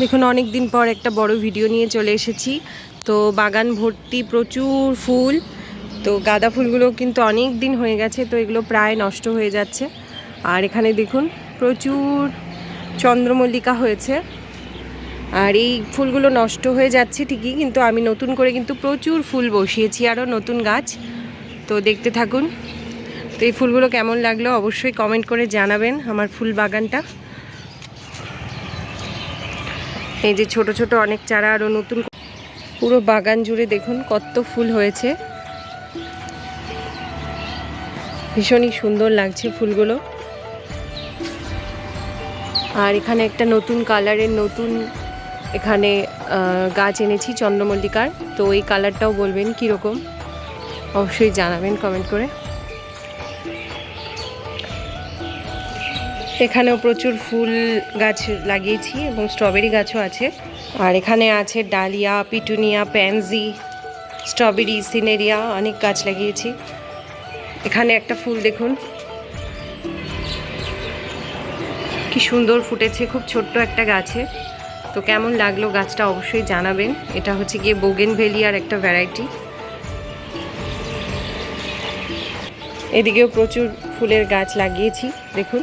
দেখুন অনেক দিন পর একটা বড় ভিডিও নিয়ে চলে এসেছি। তো বাগান ভর্তি প্রচুর ফুল। তো গাঁদা ফুলগুলো কিন্তু অনেক দিন হয়ে গেছে, তো এগুলো প্রায় নষ্ট হয়ে যাচ্ছে। আর এখানে দেখুন, প্রচুর চন্দ্রমল্লিকা হয়েছে। আর এই ফুলগুলো নষ্ট হয়ে যাচ্ছে ঠিকই, কিন্তু আমি নতুন করে কিন্তু প্রচুর ফুল বসিয়েছি, আরও নতুন গাছ। তো দেখতে থাকুন। তো এই ফুলগুলো কেমন লাগল অবশ্যই কমেন্ট করে জানাবেন আমার ফুল বাগানটা। এই যে ছোট ছোট অনেক চারা আরও নতুন পুরো বাগান জুড়ে দেখুন, কত ফুল হয়েছে। ভীষণই সুন্দর লাগছে ফুলগুলো। আর এখানে একটা নতুন কালারের নতুন এখানে গাছ এনেছি চন্দ্রমল্লিকার। তো এই কালারটাও বলবেন কীরকম? অবশ্যই জানাবেন কমেন্ট করে। এখানেও প্রচুর ফুল গাছ লাগিয়েছি এবং স্ট্রবেরি গাছও আছে। আর এখানে আছে dahlia, petunia, pansy, strawberry, cineraria অনেক গাছ লাগিয়েছি। এখানে একটা ফুল দেখুন। কি সুন্দর ফুটেছে, খুব ছোট্ট একটা গাছে। তো কেমন লাগল গাছটা অবশ্যই জানাবেন। এটা হচ্ছে গিয়ে বোগেন ভেলিয়ার একটা ভ্যারাইটি। এদিকেও প্রচুর ফুলের গাছ লাগিয়েছি, দেখুন।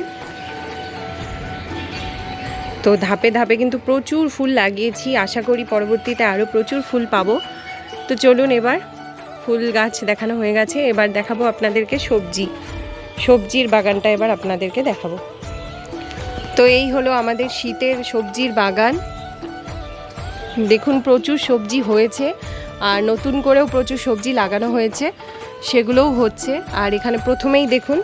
তো ধাপে ধাপে কিন্তু প্রচুর ফুল লাগিয়েছি। আশা করি পরবর্তীতে আরও প্রচুর ফুল পাবো। তো চলুন এবার ফুল গাছ দেখানো হয়ে গেছে। এবার দেখাবো আপনাদেরকে সবজি। সবজির বাগানটা এবার আপনাদেরকে দেখাবো। তো এই হলো আমাদের শীতের সবজির বাগান। দেখুন, প্রচুর সবজি হয়েছে আর নতুন করেও প্রচুর সবজি লাগানো হয়েছে। সেগুলোও হচ্ছে। আর এখানে প্রথমেই দেখুন,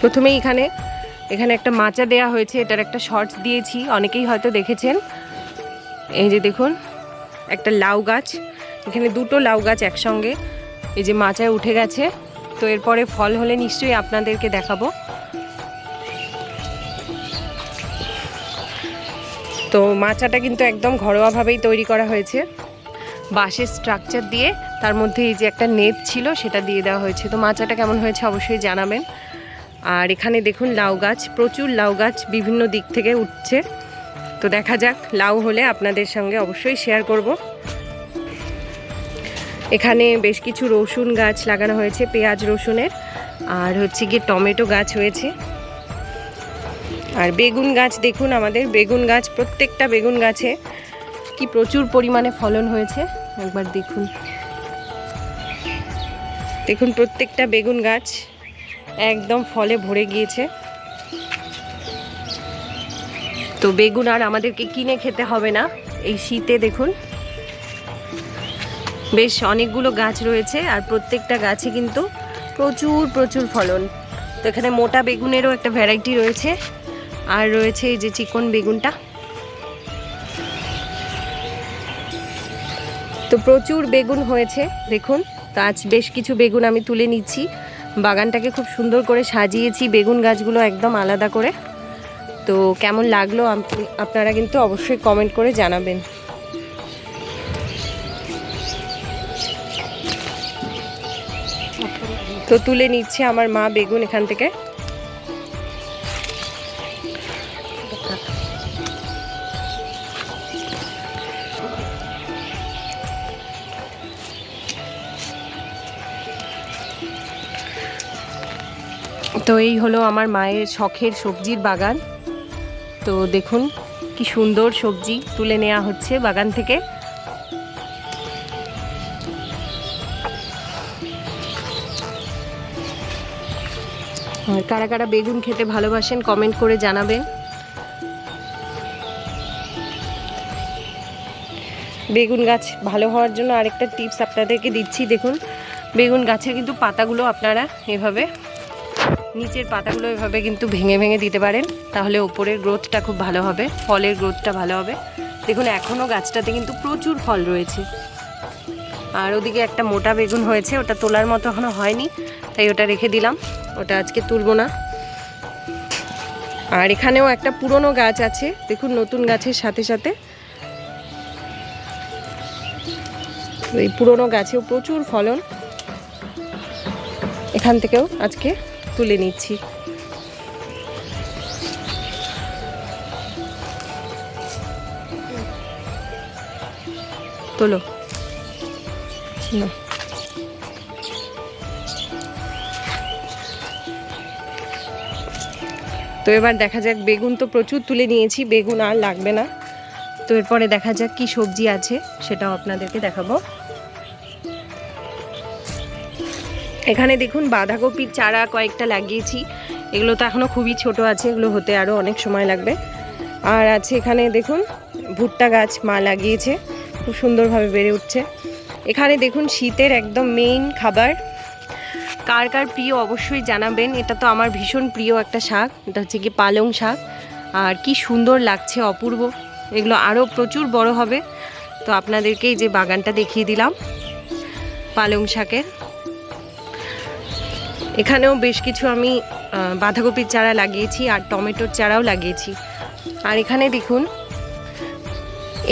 প্রথমেই এখানে এখানে একটা মাচা দেয়া হয়েছে, এটার একটা শর্টস দিয়েছি, অনেকেই হয়তো দেখেছেন। এই যে দেখুন, একটা লাউ গাছ, এখানে দুটো লাউ গাছ একসঙ্গে। এই যে মাচায় উঠে গেছে, তো এরপরে ফল হলে নিশ্চয়ই আপনাদেরকে দেখাবো। তো মাচাটা কিন্তু একদম ঘরোয়াভাবেই তৈরি করা হয়েছে। বাঁশের স্ট্রাকচার দিয়ে, তার মধ্যে এই যে একটা নেট ছিল, সেটা দিয়ে দেওয়া হয়েছে। তো মাচাটা কেমন হয়েছে অবশ্যই জানাবেন। আর এখানে দেখুন লাউ গাছ, প্রচুর লাউ গাছ বিভিন্ন দিক থেকে উঠছে। তো দেখা যাক, লাউ হলে আপনাদের সঙ্গে অবশ্যই শেয়ার করব। এখানে বেশ কিছু রসুন গাছ লাগানো হয়েছে, পেঁয়াজ রসুনের, আর হচ্ছে গিয়ে টমেটো গাছ হয়েছে। আর বেগুন গাছ দেখুন আমাদের, বেগুন গাছ, প্রত্যেকটা বেগুন গাছে কি প্রচুর পরিমাণে ফলন হয়েছে। একবার দেখুন। দেখুন প্রত্যেকটা বেগুন গাছ। একদম ফলে ভরে গিয়েছে। তো বেগুন আর আমাদেরকে কিনে খেতে হবে না, এই শীতে দেখুন। বেশ অনেকগুলো গাছ রয়েছে আর প্রত্যেকটা গাছে কিন্তু প্রচুর প্রচুর ফলন। তো এখানে মোটা বেগুনেরও একটা ভ্যারাইটি রয়েছে, আর রয়েছে এই যে চিকন বেগুনটা। তো প্রচুর বেগুন হয়েছে, দেখুন। তো আজ বেশ কিছু বেগুন আমি তুলে নিচ্ছি। বাগানটাকে খুব সুন্দর করে সাজিয়েছি, বেগুন গাছগুলো একদম আলাদা করে। তো কেমন লাগল আপ- আপনারা কিন্তু অবশ্যই কমেন্ট করে জানাবেন। তো তুলে নিচ্ছে আমার মা বেগুন এখান থেকে। তো এই হলো আমার মায়ের শখের সবজির বাগান। তো দেখুন, কি সুন্দর সবজি তুলে নেওয়া হচ্ছে বাগান থেকে। কারা কারা বেগুন খেতে ভালোবাসেন কমেন্ট করে জানাবেন। বেগুন গাছ ভালো হওয়ার জন্য আরেকটা টিপস আপনাদেরকে দিচ্ছি, দেখুন। বেগুন গাছের কিন্তু পাতাগুলো আপনারা এভাবে নিচের পাতাগুলো এভাবে কিন্তু ভেঙে ভেঙে দিতে পারেন, তাহলে ওপরের গ্রোথটা খুব ভালো হবে, ফলের গ্রোথটা ভালো হবে। দেখুন, এখনও গাছটাতে কিন্তু প্রচুর ফল রয়েছে। আর ওদিকে একটা মোটা বেগুন হয়েছে, ওটা তোলার মতো এখনও হয়নি, তাই ওটা রেখে দিলাম, ওটা আজকে তুলব না। আর এখানেও একটা পুরনো গাছ আছে, দেখুন, নতুন গাছের সাথে সাথে। এই পুরনো গাছেও প্রচুর ফলন। এখান থেকেও আজকে তুলে নিচ্ছি। তোলো। না তো এবার দেখা যাক, বেগুন তো প্রচুর তুলে নিয়েছি, বেগুন আর লাগবে না। তো এরপরে দেখা যাক কি সবজি আছে, সেটাও আপনাদেরকে দেখাবো। এখানে দেখুন বাঁধাকপির চারা কয়েকটা লাগিয়েছি। এগুলো তো এখনও খুবই ছোট আছে, এগুলো হতে আরও অনেক সময় লাগবে। আর আছে এখানে দেখুন ভুট্টা গাছ মা লাগিয়েছে, খুব সুন্দরভাবে বেড়ে উঠছে। এখানে দেখুন শীতের একদম মেইন খাবার। কার কার প্রিয় অবশ্যই জানাবেন, এটা তো আমার ভীষণ প্রিয় একটা শাক, এটা হচ্ছে কি পালং শাক। আর কি সুন্দর লাগছে অপূর্ব, এগুলো আরও প্রচুর বড় হবে। তো আপনাদেরকে এই যে বাগানটা দেখিয়ে দিলাম, পালং শাকের। এখানেও বেশ কিছু আমি বাঁধাকপির চারা লাগিয়েছি আর টমেটোর চারাও লাগিয়েছি। আর এখানে দেখুন,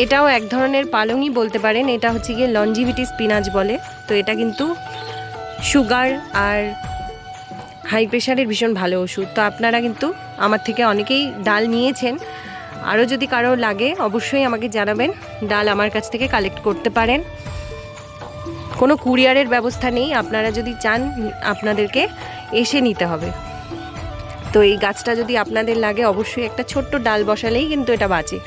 এটাও এক ধরনের পালংই বলতে পারেন, এটা হচ্ছে গিয়ে লঞ্জিভিটি স্পিনাচ বলে। তো এটা কিন্তু সুগার আর হাই প্রেশারের ভীষণ ভালো ওষুধ। তো আপনারা কিন্তু আমার থেকে অনেকেই ডাল নিয়েছেন। আরও যদি কারও লাগে, অবশ্যই আমাকে জানাবেন। ডাল আমার কাছ থেকে কালেক্ট করতে পারেন। কোনো কুরিয়ারের ব্যবস্থা নেই, আপনারা যদি চান আপনাদেরকে এসে নিতে হবে। তো এই গাছটা যদি আপনাদের লাগে, অবশ্যই একটা ছোট্ট ডাল বসালেই কিন্তু এটা বাঁচে।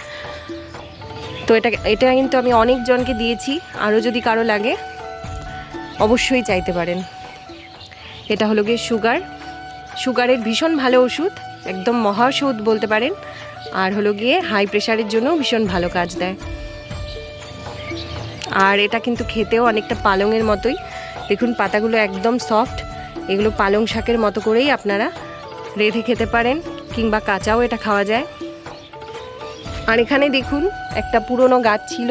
তো এটা এটা কিন্তু আমি অনেকজনকে দিয়েছি, আরও যদি কারও লাগে, অবশ্যই চাইতে পারেন। এটা হলো গিয়ে সুগার। সুগারের ভীষণ ভালো ওষুধ, একদম মহা ওষুধ বলতে পারেন। আর হলো গিয়ে হাই প্রেশারের জন্য ভীষণ ভালো কাজ দেয়। আর এটা কিন্তু খেতেও অনেকটা পালংয়ের মতোই। দেখুন, পাতাগুলো একদম সফট এগুলো পালং শাকের মতো করেই আপনারা রেঁধে খেতে পারেন, কিংবা কাঁচাও এটা খাওয়া যায়। আর এখানে দেখুন, একটা পুরনো গাছ ছিল।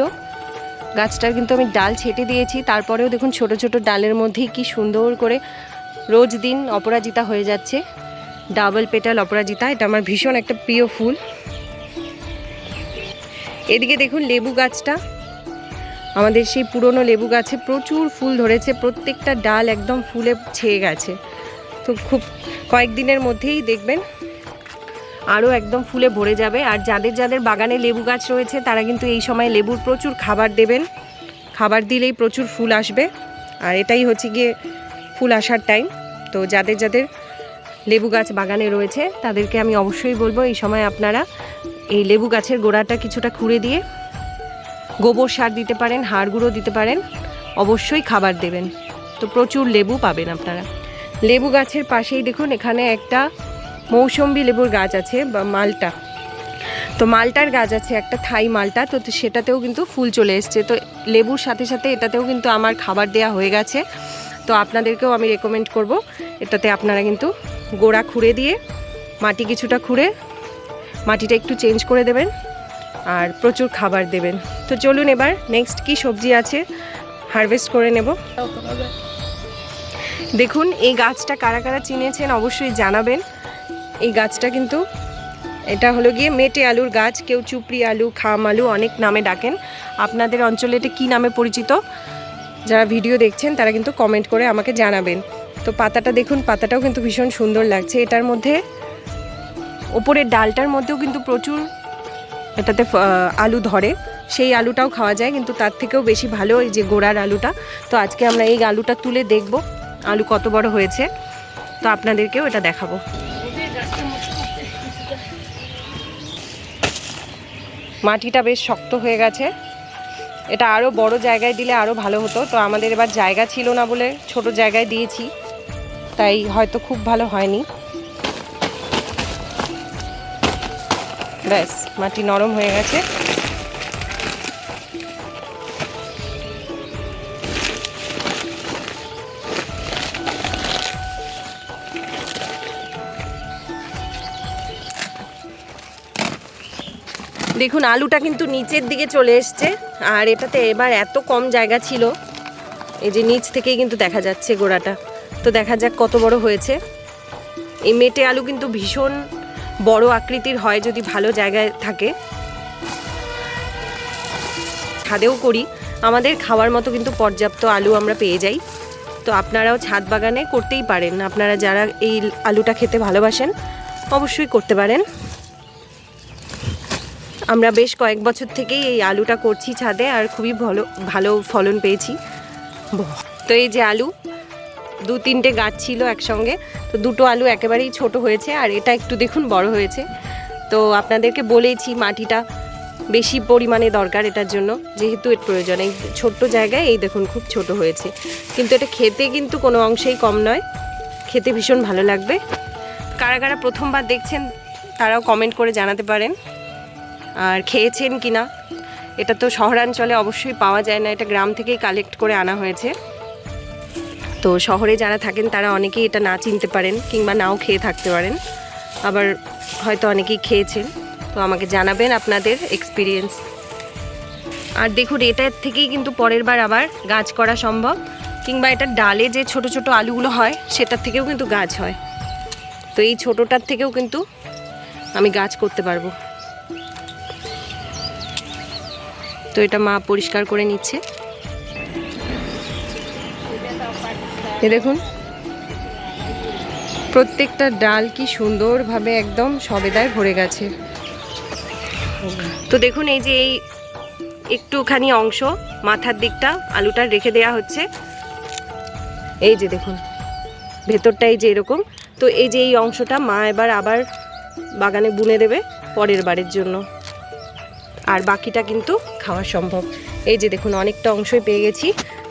গাছটার কিন্তু আমি ডাল ছেটে দিয়েছি। তারপরেও দেখুন, ছোট ছোট ডালের মধ্যেই কি সুন্দর করে রোজ দিন অপরাজিতা হয়ে যাচ্ছে। ডাবল পেটাল অপরাজিতা, এটা আমার ভীষণ একটা প্রিয় ফুল। এদিকে দেখুন, লেবু গাছটা। আমাদের সেই পুরনো লেবু গাছে প্রচুর ফুল ধরেছে, প্রত্যেকটা ডাল একদম ফুলে ছেয়ে গেছে। তো খুব কয়েকদিনের মধ্যেই দেখবেন আরও একদম ফুলে ভরে যাবে। আর যাদের যাদের বাগানে লেবু গাছ রয়েছে, তারা কিন্তু এই সময় লেবুর প্রচুর খাবার দেবেন। খাবার দিলেই প্রচুর ফুল আসবে। আর এটাই হচ্ছে গিয়ে ফুল আসার টাইম তো যাদের যাদের লেবু গাছ বাগানে রয়েছে, তাদেরকে আমি অবশ্যই বলব, এই সময় আপনারা এই লেবু গাছের গোড়াটা কিছুটা খুঁড়ে দিয়ে গোবর সার দিতে পারেন, হাড় গুঁড়ো দিতে পারেন, অবশ্যই খাবার দেবেন। তো প্রচুর লেবু পাবেন আপনারা। লেবু গাছের পাশেই দেখুন, এখানে একটা মৌসম্বি লেবুর গাছ আছে, বা মালটা। তো মালটার গাছ আছে, একটা থাই মালটা, তো সেটাতেও কিন্তু ফুল চলে এসছে। তো লেবুর সাথে সাথে এটাতেও কিন্তু আমার খাবার দেয়া হয়ে গেছে। তো আপনাদেরকেও আমি রেকমেন্ড করব। এটাতে আপনারা কিন্তু গোড়া খুঁড়ে দিয়ে, মাটি কিছুটা খুঁড়ে, মাটিটা একটু চেঞ্জ করে দেবেন। আর প্রচুর খাবার দেবেন। তো চলুন এবার নেক্সট কি সবজি আছে হারভেস্ট করে নেব। দেখুন, এই গাছটা কারা কারা চিনেছেন অবশ্যই জানাবেন। এই গাছটা কিন্তু এটা হলো গিয়ে মেটে আলুর গাছ, কেউ চুপড়ি আলু, খাম আলু অনেক নামে ডাকেন। আপনাদের অঞ্চলে এটা কী নামে পরিচিত? যারা ভিডিও দেখছেন, তারা কিন্তু কমেন্ট করে আমাকে জানাবেন। তো পাতাটা দেখুন, পাতাটাও কিন্তু ভীষণ সুন্দর লাগছে। এটার মধ্যে ওপরের ডালটার মধ্যেও কিন্তু প্রচুর এটাতে আলু ধরে। সেই আলুটাও খাওয়া যায়, কিন্তু তার থেকেও বেশি ভালো এই যে গোড়ার আলুটা। তো আজকে আমরা এই আলুটা তুলে দেখব, আলু কত বড় হয়েছে। তো আপনাদেরকেও এটা দেখাবো। মাটিটা বেশ শক্ত হয়ে গেছে। এটা আরও বড় জায়গায় দিলে আরও ভালো হতো। তো আমাদের এবার জায়গা ছিল না বলে ছোট জায়গায় দিয়েছি। তাই হয়তো খুব ভালো হয়নি। ব্যাস, মাটি নরম হয়ে গেছে। দেখুন, আলুটা কিন্তু নিচের দিকে চলে এসছে, আর এটাতে এবার এত কম জায়গা ছিল, এই যে নিচ থেকেই কিন্তু দেখা যাচ্ছে গোড়াটা। তো দেখা যাক কত বড় হয়েছে। এই মেটে আলু কিন্তু ভীষণ বড় আকৃতির হয় যদি ভালো জায়গায় থাকে। ছাদেও করি। আমাদের খাওয়ার মতো কিন্তু পর্যাপ্ত আলু আমরা পেয়ে যাই। তো আপনারাও ছাদ বাগানে করতেই পারেন। আপনারা যারা এই আলুটা খেতে ভালোবাসেন, অবশ্যই করতে পারেন। আমরা বেশ কয়েক বছর থেকেই এই আলুটা করছি ছাদে আর খুবই ভালো ভালো ফলন পেয়েছি। তো এই যে আলু দু তিনটে গাছ ছিল একসঙ্গে, তো দুটো আলু একেবারেই ছোট হয়েছে আর এটা একটু দেখুন বড় হয়েছে। তো আপনাদেরকে বলেইছি মাটিটা বেশি পরিমাণে দরকার এটার জন্য, যেহেতু এর প্রয়োজন। এই ছোট্ট জায়গায় এই দেখুন খুব ছোট হয়েছে। কিন্তু এটা খেতে কিন্তু কোনো অংশেই কম নয়। খেতে ভীষণ ভালো লাগবে। কারা কারা প্রথমবার দেখছেন, তারাও কমেন্ট করে জানাতে পারেন। আর খেয়েছেন কি না এটা তো শহরাঞ্চলে অবশ্যই পাওয়া যায় না। এটা গ্রাম থেকেই কালেক্ট করে আনা হয়েছে। তো শহরে যারা থাকেন, তারা অনেকেই এটা না চিনতে পারেন কিংবা নাও খেয়ে থাকতে পারেন। আবার হয়তো অনেকেই খেয়েছেন। তো আমাকে জানাবেন আপনাদের এক্সপিরিয়েন্স আর দেখুন, এটার থেকেই কিন্তু পরের বার আবার গাছ করা সম্ভব। কিংবা এটা ডালে যে ছোট ছোট আলুগুলো হয়, সেটার থেকেও কিন্তু গাছ হয়। তো এই ছোটোটার থেকেও কিন্তু আমি গাছ করতে পারব। তো এটা মা পরিষ্কার করে নিচ্ছে। এ দেখুন। প্রত্যেকটা ডাল কি সুন্দরভাবে একদম সবেদায় ভরে গেছে। তো দেখুন এই যে এই একটুখানি অংশ, মাথার দিকটা, আলুটা রেখে দেয়া হচ্ছে। এই যে দেখুন ভেতরটা এই যে এরকম। তো এই যে এই অংশটা মা এবার আবার বাগানে বুনে দেবে পরের বারের জন্য। আর বাকিটা কিন্তু খাওয়া সম্ভব। এই যে দেখুন, অনেকটা অংশই পেয়ে গেছি।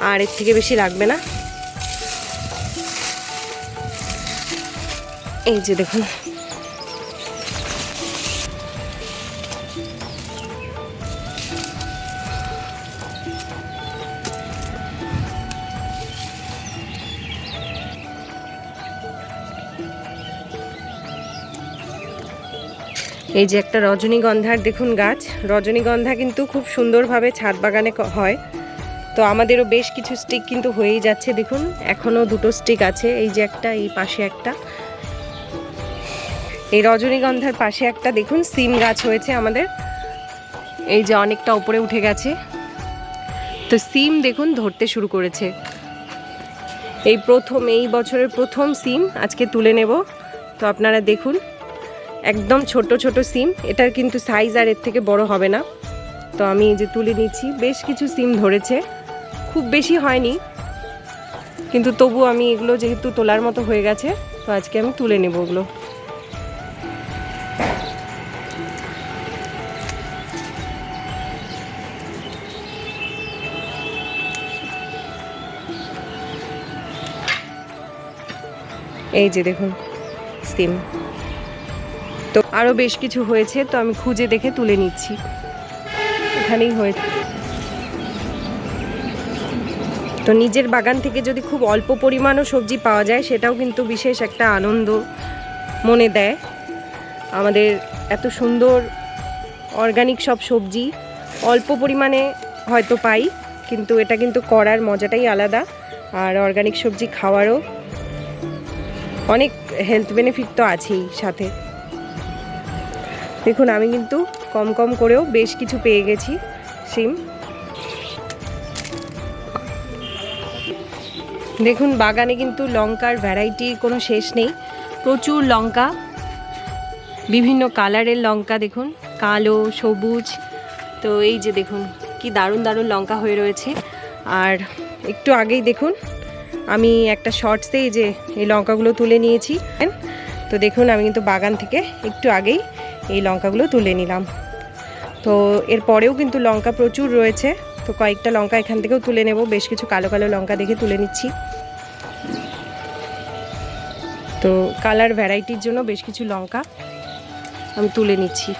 আর এর থেকে বেশি লাগবে না। এই যে দেখুন। এই যে একটা রজনীগন্ধার দেখুন গাছ। রজনীগন্ধা কিন্তু খুব সুন্দরভাবে ছাদ বাগানে হয়। তো আমাদেরও বেশ কিছু স্টিক কিন্তু হয়েই যাচ্ছে, দেখুন। এখনও দুটো স্টিক আছে। এই যে একটা, এই পাশে একটা। এই রজনীগন্ধার পাশে একটা দেখুন, সিম গাছ হয়েছে আমাদের। এই যে অনেকটা উপরে উঠে গেছে। তো সিম দেখুন, ধরতে শুরু করেছে। এই প্রথম, এই বছরের প্রথম সিম আজকে তুলে নেব। তো আপনারা দেখুন, একদম ছোট ছোট সিম। এটার কিন্তু সাইজ আর এর থেকে বড় হবে না। তো আমি এই যে তুলে নিচ্ছি। বেশ কিছু সিম ধরেছে। খুব বেশি হয়নি। কিন্তু তবু আমি এগুলো যেহেতু তোলার মতো হয়ে গেছে, তো আজকে আমি তুলে নেব ওগুলো। এই যে দেখুন সিম তো আরও বেশ কিছু হয়েছে, তো আমি খুঁজে দেখে তুলে নিচ্ছি। এখানেই হয়েছে তো নিজের বাগান থেকে যদি খুব অল্প পরিমাণও সবজি পাওয়া যায়, সেটাও কিন্তু বিশেষ একটা আনন্দ মনে দেয়। আমাদের এত সুন্দর অর্গানিক সব সবজি, অল্প পরিমাণে হয়তো পাই, কিন্তু এটা কিন্তু করার মজাটাই আলাদা। আর অর্গানিক সবজি খাওয়ারও অনেক হেলথ বেনিফিট তো আছেই সাথে। দেখুন, আমি কিন্তু কম কম করেও বেশ কিছু পেয়ে গেছি সিম। দেখুন, বাগানে কিন্তু লঙ্কার ভ্যারাইটি কোনো শেষ নেই। প্রচুর লঙ্কা, বিভিন্ন কালারের লঙ্কা দেখুন, কালো, সবুজ। তো এই যে দেখুন, কি দারুণ দারুণ লঙ্কা হয়ে রয়েছে। আর একটু আগেই দেখুন আমি একটা শর্টসে এই যে এই লঙ্কাগুলো তুলে নিয়েছি। তো দেখুন, আমি কিন্তু বাগান থেকে একটু আগেই এই লঙ্কাগুলো তুলে নিলাম। তো এরপরেও কিন্তু লঙ্কা প্রচুর রয়েছে। তো কয়েকটা লঙ্কা এখান থেকেও তুলে নেব। বেশ কিছু কালো কালো লঙ্কা দেখে তুলে নিচ্ছি। তো কালার ভ্যারাইটির জন্য বেশ কিছু লঙ্কা আমি তুলে নিচ্ছি।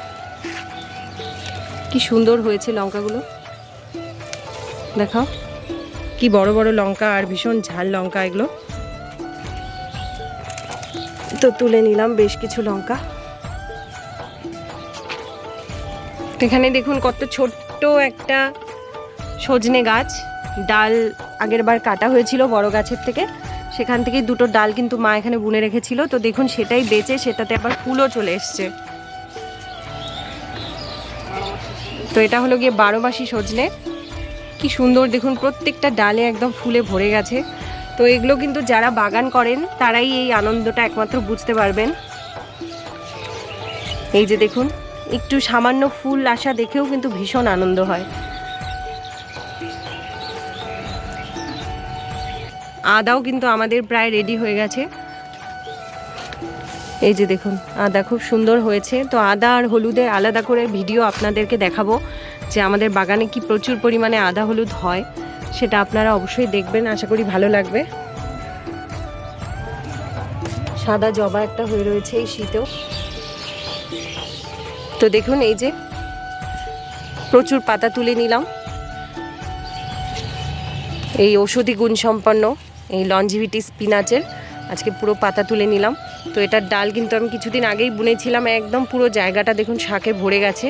কি সুন্দর হয়েছে লঙ্কাগুলো। দেখাও। কি বড় বড় লঙ্কা আর ভীষণ ঝাল লঙ্কা এগুলো। তো তুলে নিলাম বেশ কিছু লঙ্কা। এখানে দেখুন কত ছোট্ট একটা সজনে গাছ। ডাল আগের বার কাটা হয়েছিল বড় গাছের থেকে। সেখান থেকে দুটো ডাল কিন্তু মা এখানে বুনে রেখেছিল। তো দেখুন সেটাই বেঁচে, সেটাতে আবার ফুলও চলে এসছে। তো এটা হলো গিয়ে বারো মাসি সজনে। কি সুন্দর, দেখুন প্রত্যেকটা ডালে একদম ফুলে ভরে গেছে। তো এগুলো কিন্তু যারা বাগান করেন, তারাই এই আনন্দটা একমাত্র বুঝতে পারবেন। এই যে দেখুন, একটু সামান্য ফুল আসা দেখেও কিন্তু ভীষণ আনন্দ হয়। আদাও কিন্তু আমাদের প্রায় রেডি হয়ে গেছে। এই যে দেখুন, আদা খুব সুন্দর হয়েছে। তো আদা আর হলুদের আলাদা করে ভিডিও আপনাদেরকে দেখাবো। যে আমাদের বাগানে কি প্রচুর পরিমাণে আদা হলুদ হয়, সেটা আপনারা অবশ্যই দেখবেন, আশা করি ভালো লাগবে। সাদা জবা একটা হয়ে রয়েছে এই শীতেও। তো দেখুন, এই যে প্রচুর পাতা তুলে নিলাম। এই ঔষধি গুণ সম্পন্ন, এই লঞ্জিভিটি স্পিনাচের আজকে পুরো পাতা তুলে নিলাম। তো এটার ডাল কিন্তু আমি কিছুদিন আগেই বুনেছিলাম, একদম পুরো জায়গাটা দেখুন, শাকে ভরে গেছে।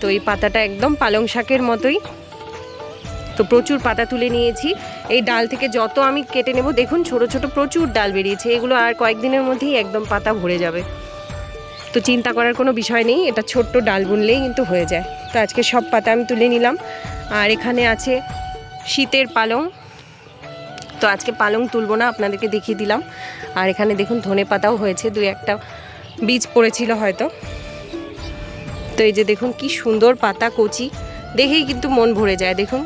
তো এই পাতাটা একদম পালং শাকের মতোই। তো প্রচুর পাতা তুলে নিয়েছি। এই ডাল থেকে যত আমি কেটে নেব, দেখুন ছোট ছোট প্রচুর ডাল বেরিয়েছে। এগুলো আর কয়েকদিনের মধ্যেই একদম পাতা ভরে যাবে। তো চিন্তা করার কোনো বিষয় নেই, এটা ছোট্ট ডাল বুনলেই কিন্তু হয়ে যায়। তো আজকে সব পাতা আমি তুলে নিলাম। আর এখানে আছে শীতের পালং। তো আজকে পালং তুলবো না, আপনাদেরকে দেখিয়ে দিলাম। আর এখানে দেখুন ধনে পাতাও হয়েছে দুই একটা বীজ পড়েছিল হয়তো। তো এই যে দেখুন কি সুন্দর পাতা কচি। দেখেই কিন্তু মন ভরে যায়, দেখুন।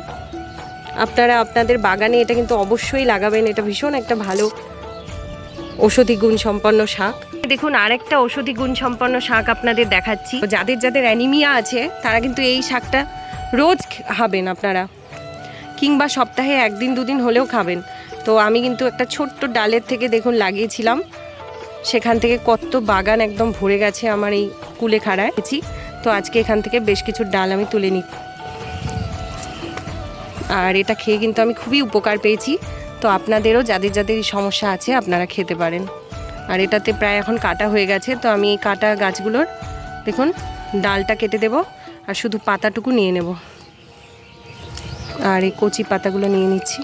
আপনারা আপনাদের বাগানে এটা কিন্তু অবশ্যই লাগাবেন, এটা ভীষণ একটা ভালো ঔষধি গুণ সম্পন্ন শাক। দেখুন আরেকটা ঔষধি গুণ সম্পন্ন শাক আপনাদের দেখাচ্ছি। যাদের যাদের অ্যানিমিয়া আছে, তারা কিন্তু এই শাকটা রোজ খাবেন আপনারা। কিংবা সপ্তাহে একদিন, দুদিন হলেও খাবেন। তো আমি কিন্তু একটা ছোট্ট ডালের থেকে দেখুন লাগিয়েছিলাম। সেখান থেকে কত বাগান একদম ভরে গেছে আমার এই কুলে খাড়ায় তো আজকে এখান থেকে বেশ কিছু ডাল আমি তুলে নিই। আর এটা খেয়ে কিন্তু আমি খুবই উপকার পেয়েছি। তো আপনাদেরও যাদের যাদের সমস্যা আছে আপনারা খেতে পারেন। আর এটাতে প্রায় এখন কাটা হয়ে গেছে, তো আমি এই কাটা গাছগুলোর, দেখুন, ডালটা কেটে দেব আর শুধু পাতাটুকু নিয়ে নেব। আর এই কচি পাতাগুলো নিয়ে নিচ্ছি।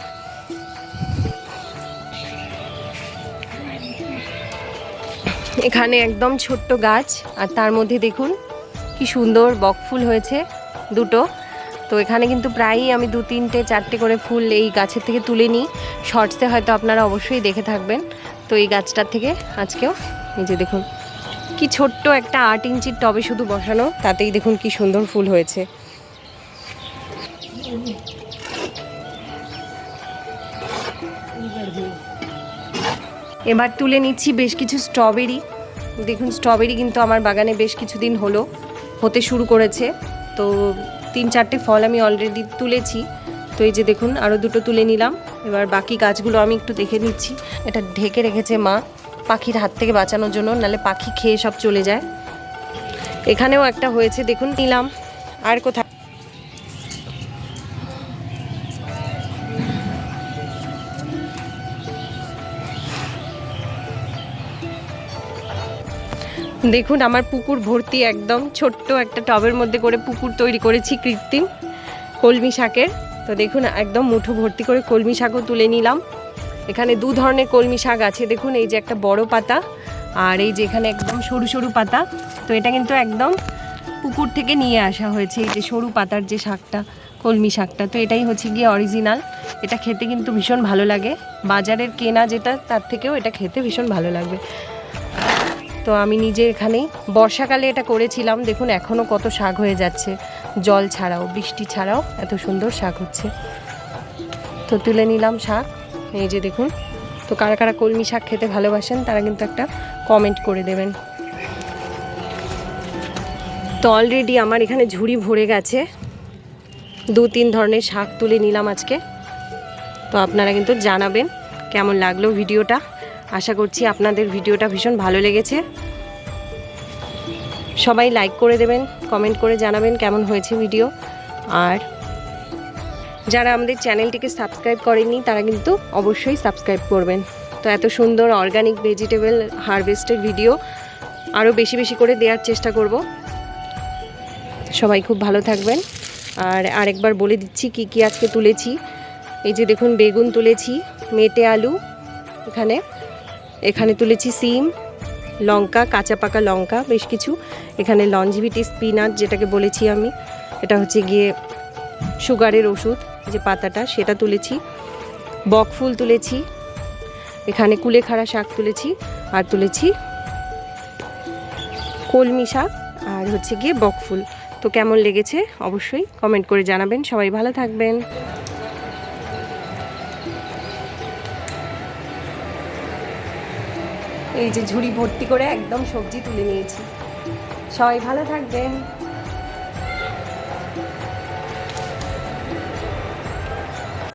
এখানে একদম ছোট্ট গাছ, আর তার মধ্যে দেখুন কি সুন্দর বকফুল হয়েছে দুটো। তো এখানে কিন্তু প্রায়ই আমি দু, তিনটে, চারটে করে ফুল এই গাছের থেকে তুলে নিই। শর্টসে হয়তো আপনারা অবশ্যই দেখে থাকবেন। তো এই গাছটার থেকে আজকেও, এই যে দেখুন, কি ছোট্ট একটা আট ইঞ্চির টবে শুধু বসানো, তাতেই দেখুন কি সুন্দর ফুল হয়েছে। এবার তুলে নিচ্ছি বেশ কিছু স্ট্রবেরি। দেখুন, স্ট্রবেরি কিন্তু আমার বাগানে বেশ কিছুদিন হলো। হতে শুরু করেছে। তো তিন চারটে ফল আমি অলরেডি তুলেছি। তো এই যে দেখুন আরও দুটো তুলে নিলাম। এবার বাকি গাছগুলো আমি একটু দেখে নিচ্ছি। এটা ঢেকে রেখেছে মা পাখির হাত থেকে বাঁচানোর জন্য নালে পাখি খেয়ে সব চলে যায়। এখানেও একটা হয়েছে, দেখুন, নিলাম। আর কোথায়? দেখুন, আমার পুকুর ভর্তি একদম ছোট্ট একটা টবের মধ্যে করে পুকুর তৈরি করেছি কৃত্রিম কলমি শাকের। তো দেখুন, একদম মুঠো ভর্তি করে কলমি শাকও তুলে নিলাম। এখানে দু ধরনের কলমি শাক আছে। দেখুন, এই যে একটা বড় পাতা আর এই যে এখানে একদম সরু সরু পাতা। তো এটা কিন্তু একদম পুকুর থেকে নিয়ে আসা হয়েছে, এই যে সরু পাতার যে শাকটা, কলমি শাকটা। তো এটাই হচ্ছে গিয়ে অরিজিনাল এটা খেতে কিন্তু ভীষণ ভালো লাগে। বাজারের কেনা যেটা, তার থেকেও এটা খেতে ভীষণ ভালো লাগবে। তো আমি নিজে এখানেই। বর্ষাকালে এটা করেছিলাম। দেখুন এখনও কত শাক হয়ে যাচ্ছে। জল ছাড়াও, বৃষ্টি ছাড়াও এত সুন্দর শাক হচ্ছে। তো তুলে নিলাম শাক। এই যে দেখুন, তো কারা কারা কলমি শাক খেতে ভালোবাসেন, তারা কিন্তু একটা কমেন্ট করে দেবেন। তো অলরেডি আমার এখানে ঝুড়ি ভরে গেছে। দু তিন ধরনের শাক তুলে নিলাম আজকে। তো আপনারা কিন্তু জানাবেন কেমন লাগল ভিডিওটা। আশা করছি আপনাদের ভিডিওটা ভীষণ ভালো লেগেছে। সবাই লাইক করে দেবেন কমেন্ট করে জানাবেন কেমন হয়েছে ভিডিও আর যারা আমাদের চ্যানেলটিকে সাবস্ক্রাইব করেননি, তারা কিন্তু অবশ্যই সাবস্ক্রাইব করবেন। তো এত সুন্দর অর্গানিক ভেজিটেবল হারভেস্টের ভিডিও আরও বেশি বেশি করে দেওয়ার চেষ্টা করব। সবাই খুব ভালো থাকবেন। আর আরেকবার বলে দিচ্ছি কি কি আজকে তুলেছি। এই যে দেখুন, বেগুন তুলেছি, মেটে আলু এখানে। এখানে তুলেছি সিম, লঙ্কা, কাঁচা পাকা লঙ্কা, বেশ কিছু। এখানে লঞ্জিভিটি স্পিনাচ যেটাকে বলেছি আমি, এটা হচ্ছে গিয়ে সুগারের ওষুধ যে পাতাটা, সেটা তুলেছি। বক ফুল তুলেছি। এখানে কুলেখাড়া শাক তুলেছি, আর তুলেছি কলমি শাক, আর হচ্ছে গিয়ে বকফুল তো কেমন লেগেছে? অবশ্যই কমেন্ট করে জানাবেন। সবাই ভালো থাকবেন। এই যে ঝুড়ি ভর্তি করে একদম সবজি তুলে নিয়েছি। সবাই ভালো থাকবেন।